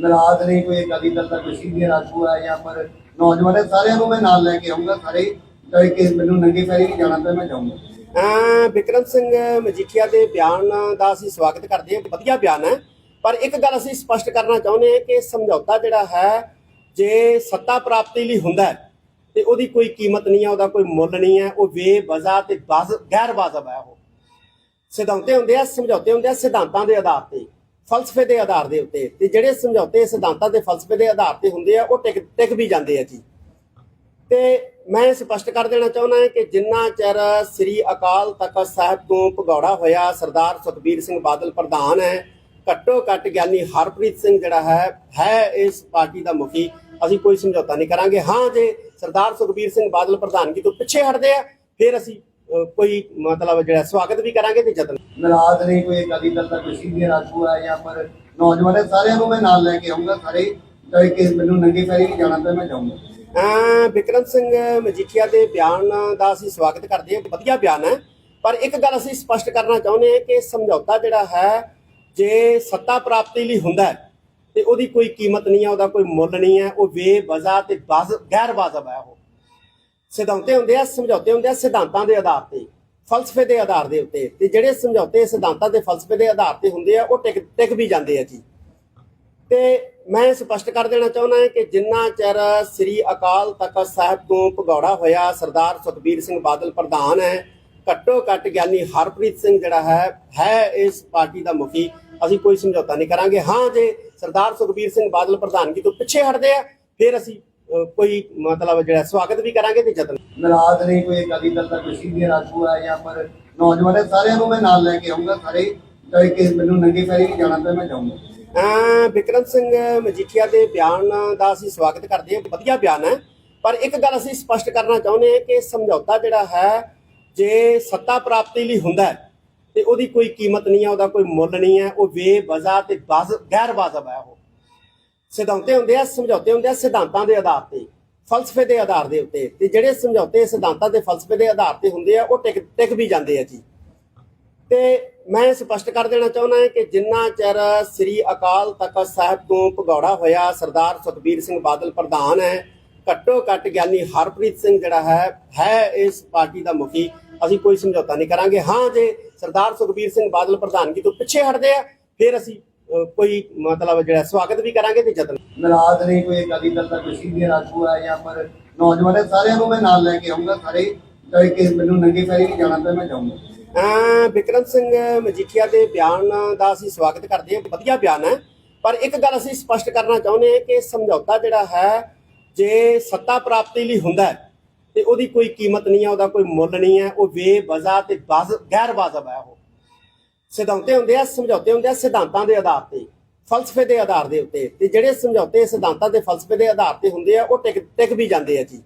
ਨਾਰਾਜ਼ ਨਹੀਂ ਕੋਈ ਅਕਾਲੀ ਦਲ ਦਾ ਕੋਈ ਸੀਨੀਅਰ ਆਗੂ ਹੈ ਜਾਂ ਪਰ ਨੌਜਵਾਨ ਸਾਰਿਆਂ ਨੂੰ ਮੈਂ ਨਾਲ ਲੈ ਕੇ ਆਉਂਗਾ ਸਾਰੇ ਚਾਹੇ ਕਿ ਮੈਨੂੰ ਨੰਗੇ ਪੈਰੀ ਵੀ ਜਾਣਾ ਪਏ ਮੈਂ ਜਾਊਂਗਾ। ਵਿਕਰਮ ਸਿੰਘ ਮਜੀਠੀਆ ਦੇ ਬਿਆਨ ਦਾ ਅਸੀਂ ਸਵਾਗਤ ਕਰਦੇ ਹਾਂ, ਵਧੀਆ ਬਿਆਨ ਹੈ। ਪਰ ਇੱਕ ਗੱਲ ਅਸੀਂ ਸਪਸ਼ਟ ਕਰਨਾ ਚਾਹੁੰਦੇ ਹਾਂ ਕਿ ਸਮਝੌਤਾ ਜਿਹੜਾ ਹੈ, ਜੇ ਸੱਤਾ ਪ੍ਰਾਪਤੀ ਲਈ ਹੁੰਦਾ ਤੇ ਉਹਦੀ ਕੋਈ ਕੀਮਤ ਨਹੀਂ ਹੈ, ਉਹਦਾ ਕੋਈ ਮੁੱਲ ਨਹੀਂ ਹੈ, ਉਹ ਬੇਵਜ਼ਾ ਤੇ ਗੈਰ ਵਾਜਬ ਹੈ ਉਹ। ਸਿਧਾਂਤੇ ਹੁੰਦੇ ਆ, ਸਮਝੌਤੇ ਹੁੰਦੇ ਆ ਸਿਧਾਂਤਾਂ ਦੇ ਆਧਾਰ ਤੇ। ਫਲਸਫੇ ਦੇ ਆਧਾਰ ਦੇ ਉੱਤੇ ਤੇ ਜਿਹੜੇ ਸਮਝੌਤੇ ਸਿਧਾਂਤਾਂ ਦੇ ਫਲਸਫੇ ਦੇ ਆਧਾਰ ਤੇ ਹੁੰਦੇ ਆ, ਉਹ ਟਿਕ ਟਿਕ ਵੀ ਜਾਂਦੇ ਆ ਜੀ। ਤੇ ਮੈਂ ਸਪਸ਼ਟ ਕਰ ਦੇਣਾ ਚਾਹੁੰਦਾ ਹਾਂ ਕਿ ਜਿੰਨਾ ਚਿਰ ਸ੍ਰੀ ਅਕਾਲ ਤਖਤ ਸਾਹਿਬ ਤੋਂ ਭਗੌੜਾ ਹੋਇਆ ਸਰਦਾਰ ਸੁਖਬੀਰ ਸਿੰਘ ਬਾਦਲ ਪ੍ਰਧਾਨ ਹੈ, ਘੱਟੋ ਘੱਟ ਗਿਆਨੀ ਹਰਪ੍ਰੀਤ ਸਿੰਘ ਜਿਹੜਾ ਹੈ ਹੈ ਇਸ ਪਾਰਟੀ ਦਾ ਮੁਖੀ, ਅਸੀਂ ਕੋਈ ਸਮਝੌਤਾ ਨਹੀਂ ਕਰਾਂਗੇ। ਹਾਂ ਜੇ ਸਰਦਾਰ ਸੁਖਬੀਰ ਸਿੰਘ ਬਾਦਲ ਪ੍ਰਧਾਨਗੀ ਤੋਂ ਪਿੱਛੇ ਹਟਦੇ ਆ, ਫਿਰ ਅਸੀਂ ਕੋਈ ਮਤਲਬ ਜਿਹੜਾ ਸਵਾਗਤ ਵੀ ਕਰਾਂਗੇ ਤੇ ਯਤਨ ਨਾਰਾਜ਼ ਨਹੀਂ ਕੋਈ ਅਕਾਲੀ ਦਲ ਦਾ ਕੋਈ ਸੀਨੀਅਰ ਆਗੂ ਜਾਂ ਪਰ ਨੌਜਵਾਨ ਸਾਰਿਆਂ ਨੂੰ ਮੈਂ ਨਾਲ ਲੈ ਕੇ ਆਉਂਗਾ ਸਾਰੇ ਚਾਹੇ ਕਿ ਮੈਨੂੰ ਨੰਗੇ ਪੈਰੀ ਵੀ ਜਾਣਾ ਪਏ ਮੈਂ ਜਾਊਂਗਾ। ਵਿਕਰਮ ਸਿੰਘ ਮਜੀਠੀਆ ਦੇ ਬਿਆਨ ਦਾ ਅਸੀਂ ਸਵਾਗਤ ਕਰਦੇ ਹਾਂ ਵਧੀਆ ਬਿਆਨ ਹੈ। ਪਰ ਇੱਕ ਗੱਲ ਅਸੀਂ ਸਪਸ਼ਟ ਕਰਨਾ ਚਾਹੁੰਦੇ ਹਾਂ ਕਿ ਸਮਝੌਤਾ ਜਿਹੜਾ ਹੈ ਜੇ ਸੱਤਾ ਪ੍ਰਾਪਤੀ ਲਈ ਹੁੰਦਾ ਤੇ ਉਹਦੀ ਕੋਈ ਕੀਮਤ ਨਹੀਂ ਹੈ ਉਹਦਾ ਕੋਈ ਮੁੱਲ ਨਹੀਂ ਹੈ ਉਹ ਬੇਵਜ਼ਾ ਤੇ ਬਾਜ਼ ਗੈਰ ਵਾਜਬ ਹੈ ਉਹ। ਸਿਧਾਂਤੇ ਹੁੰਦੇ ਆ, ਸਮਝੌਤੇ ਹੁੰਦੇ ਆ ਸਿਧਾਂਤਾਂ ਦੇ ਆਧਾਰ ਤੇ, ਫਲਸਫੇ ਦੇ ਆਧਾਰ ਦੇ ਉੱਤੇ। ਤੇ ਜਿਹੜੇ ਸਮਝੌਤੇ ਸਿਧਾਂਤਾਂ ਦੇ ਫਲਸਫੇ ਦੇ ਆਧਾਰ ਤੇ ਹੁੰਦੇ ਆ, ਉਹ ਟਿਕ ਟਿਕ ਵੀ ਜਾਂਦੇ ਆ ਜੀ। ਤੇ ਮੈਂ ਸਪਸ਼ਟ ਕਰ ਦੇਣਾ ਚਾਹੁੰਦਾ ਹਾਂ ਕਿ ਜਿੰਨਾ ਚਿਰ ਸ੍ਰੀ ਅਕਾਲ ਤਖਤ ਸਾਹਿਬ ਤੋਂ ਭਗੌੜਾ ਹੋਇਆ ਸਰਦਾਰ ਸੁਖਬੀਰ ਸਿੰਘ ਬਾਦਲ ਪ੍ਰਧਾਨ ਹੈ, ਘੱਟੋ ਘੱਟ ਗਿਆਨੀ ਹਰਪ੍ਰੀਤ ਸਿੰਘ ਜਿਹੜਾ ਹੈ ਹੈ ਇਸ ਪਾਰਟੀ ਦਾ ਮੁਖੀ, ਅਸੀਂ ਕੋਈ ਸਮਝੌਤਾ ਨਹੀਂ ਕਰਾਂਗੇ। ਹਾਂ ਜੇ ਸਰਦਾਰ ਸੁਖਬੀਰ ਸਿੰਘ ਬਾਦਲ ਪ੍ਰਧਾਨਗੀ ਤੋਂ ਪਿੱਛੇ ਹਟਦੇ ਆ, ਫਿਰ ਅਸੀਂ ਕੋਈ ਮਤਲਬ ਜਿਹੜਾ ਸਵਾਗਤ ਵੀ ਕਰਾਂਗੇ ਤੇ ਯਤਨ ਨਾਰਾਜ਼ ਨਹੀਂ ਕੋਈ ਅਕਾਲੀ ਦਲ ਦਾ ਕੋਈ ਸੀਨੀਅਰ ਆਗੂ ਹੈ ਜਾਂ ਪਰ ਨੌਜਵਾਨ ਸਾਰਿਆਂ ਨੂੰ ਮੈਂ ਨਾਲ ਲੈ ਕੇ ਆਉਂਗਾ ਸਾਰੇ ਚਾਹੇ ਕਿ ਮੈਨੂੰ ਨੰਗੇ ਪੈਰੀ ਵੀ ਜਾਣਾ ਪਏ ਮੈਂ ਜਾਊਂਗਾ। ਵਿਕਰਮ ਸਿੰਘ ਮਜੀਠੀਆ ਦੇ ਬਿਆਨ ਦਾ ਅਸੀਂ ਸਵਾਗਤ ਕਰਦੇ ਹਾਂ ਵਧੀਆ ਬਿਆਨ ਹੈ। ਪਰ ਇੱਕ ਗੱਲ ਅਸੀਂ ਸਪਸ਼ਟ ਕਰਨਾ ਚਾਹੁੰਦੇ ਹਾਂ ਕਿ ਸਮਝੌਤਾ ਜਿਹੜਾ ਹੈ ਜੇ ਸੱਤਾ ਪ੍ਰਾਪਤੀ ਲਈ ਹੁੰਦਾ ਤੇ ਉਹਦੀ ਕੋਈ ਕੀਮਤ ਨਹੀਂ ਹੈ ਉਹਦਾ ਕੋਈ ਮੁੱਲ ਨਹੀਂ ਹੈ ਉਹ ਬੇਵਜ਼ਾ ਤੇ ਗੈਰ ਵਾਜਬ ਹੈ ਉਹ। ਸਿਧਾਂਤੇ ਹੁੰਦੇ ਆ ਸਮਝੌਤੇ ਹੁੰਦੇ ਆ ਸਿਧਾਂਤਾਂ ਦੇ ਆਧਾਰ ਤੇ, ਫਲਸਫੇ ਦੇ ਆਧਾਰ ਦੇ ਉੱਤੇ, ਤੇ ਜਿਹੜੇ ਸਮਝੌਤੇ ਸਿਧਾਂਤਾਂ ਦੇ ਫਲਸਫੇ ਦੇ ਆਧਾਰ ਤੇ ਹੁੰਦੇ ਆ, ਉਹ ਟਿਕ ਟਿਕ ਵੀ ਜਾਂਦੇ ਆ ਜੀ। ਤੇ ਮੈਂ ਸਪਸ਼ਟ ਕਰ ਦੇਣਾ ਚਾਹੁੰਦਾ ਹਾਂ ਕਿ ਜਿੰਨਾ ਚਿਰ ਸ੍ਰੀ ਅਕਾਲ ਤਖਤ ਸਾਹਿਬ ਤੋਂ ਭਗੌੜਾ ਹੋਇਆ ਸਰਦਾਰ ਸੁਖਬੀਰ ਸਿੰਘ ਬਾਦਲ ਪ੍ਰਧਾਨ ਹੈ, ਘੱਟੋ ਘੱਟ ਗਿਆਨੀ ਹਰਪ੍ਰੀਤ ਸਿੰਘ ਜਿਹੜਾ ਹੈ ਹੈ ਇਸ ਪਾਰਟੀ ਦਾ ਮੁਖੀ, ਅਸੀਂ ਕੋਈ ਸਮਝੌਤਾ ਨਹੀਂ ਕਰਾਂਗੇ। ਹਾਂ ਜੇ ਸਰਦਾਰ ਸੁਖਬੀਰ ਸਿੰਘ ਬਾਦਲ ਪ੍ਰਧਾਨਗੀ ਤੋਂ ਪਿੱਛੇ ਹਟਦੇ ਆ, ਫਿਰ ਅਸੀਂ ਕੋਈ ਮਤਲਬ ਜਿਹੜਾ ਸਵਾਗਤ ਵੀ ਕਰਾਂਗੇ ਤੇ ਯਤਨ ਨਾਰਾਜ਼ ਨਹੀਂ ਕੋਈ ਅਕਾਲੀ ਦਲ ਦਾ ਕੋਈ ਸੀਨੀਅਰ ਆਗੂ ਹੈ ਜਾਂ ਪਰ ਨੌਜਵਾਨ ਸਾਰਿਆਂ ਨੂੰ ਮੈਂ ਨਾਲ ਲੈ ਕੇ ਆਉਂਗਾ ਸਾਰੇ ਚਾਹੇ ਕਿ ਮੈਨੂੰ ਨੰਗੇ ਪੈਰੀ ਵੀ ਜਾਣਾ ਪਏ ਮੈਂ ਜਾਊਂਗਾ। ਵਿਕਰਮ ਸਿੰਘ ਮਜੀਠੀਆ ਦੇ ਬਿਆਨ ਦਾ ਅਸੀਂ ਸਵਾਗਤ ਕਰਦੇ ਹਾਂ ਵਧੀਆ ਬਿਆਨ ਹੈ। ਪਰ ਇੱਕ ਗੱਲ ਅਸੀਂ ਸਪਸ਼ਟ ਕਰਨਾ ਚਾਹੁੰਦੇ ਹਾਂ ਕਿ ਸਮਝੌਤਾ ਜਿਹੜਾ ਹੈ ਜੇ ਸੱਤਾ ਪ੍ਰਾਪਤੀ ਲਈ ਹੁੰਦਾ ਹੈ ਤੇ ਉਹਦੀ ਕੋਈ ਕੀਮਤ ਨਹੀਂ ਹੈ ਉਹਦਾ ਕੋਈ ਮੁੱਲ ਨਹੀਂ ਹੈ ਉਹ ਬੇਵਜ਼ਾ ਤੇ ਬਾਜ਼ ਗੈਰ ਵਾਜਬ ਹੈ ਉਹ। ਸਿਧਾਂਤੇ ਹੁੰਦੇ ਆ, ਸਮਝੌਤੇ ਹੁੰਦੇ ਆ ਸਿਧਾਂਤਾਂ ਦੇ ਆਧਾਰ ਤੇ, ਫਲਸਫੇ ਦੇ ਆਧਾਰ ਦੇ ਉੱਤੇ। ਤੇ ਜਿਹੜੇ ਸਮਝੌਤੇ ਸਿਧਾਂਤਾਂ ਦੇ ਫਲਸਫੇ ਦੇ ਆਧਾਰ ਤੇ ਹੁੰਦੇ ਆ, ਉਹ ਟਿਕ ਟਿਕ ਵੀ ਜਾਂਦੇ ਆ ਜੀ।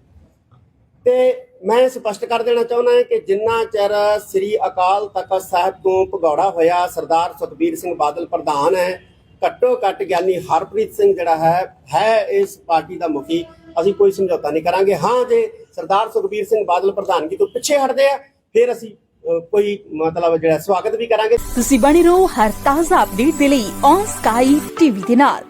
ਤੇ ਮੈਂ ਸਪਸ਼ਟ ਕਰ ਦੇਣਾ ਚਾਹੁੰਦਾ ਹਾਂ ਕਿ ਜਿੰਨਾ ਚਿਰ ਸ੍ਰੀ ਅਕਾਲ ਤਖਤ ਸਾਹਿਬ ਤੋਂ ਭਗੌੜਾ ਹੋਇਆ ਸਰਦਾਰ ਸੁਖਬੀਰ ਸਿੰਘ ਬਾਦਲ ਪ੍ਰਧਾਨ ਹੈ, ਘੱਟੋ ਘੱਟ ਗਿਆਨੀ ਹਰਪ੍ਰੀਤ ਸਿੰਘ ਜਿਹੜਾ ਹੈ ਹੈ ਇਸ ਪਾਰਟੀ ਦਾ ਮੁਖੀ, ਅਸੀਂ ਕੋਈ ਸਮਝੌਤਾ ਨਹੀਂ ਕਰਾਂਗੇ। ਹਾਂ, ਜੇ ਸਰਦਾਰ ਸੁਖਬੀਰ ਸਿੰਘ ਬਾਦਲ ਪ੍ਰਧਾਨਗੀ ਤੋਂ ਪਿੱਛੇ ਹਟਦੇ ਆ, ਫਿਰ ਅਸੀਂ ਕੋਈ ਮਤਲਬ ਜਿਹੜਾ ਸਵਾਗਤ ਵੀ ਕਰਾਂਗੇ। ਤੁਸੀਂ ਬਣੇ ਰਹੋ ਹਰ ਤਾਜ਼ਾ ਅਪਡੇਟ ਦੇ ਲਈ ਔਨ ਸਕਾਈ ਟੀਵੀ ਦੇ ਨਾਲ।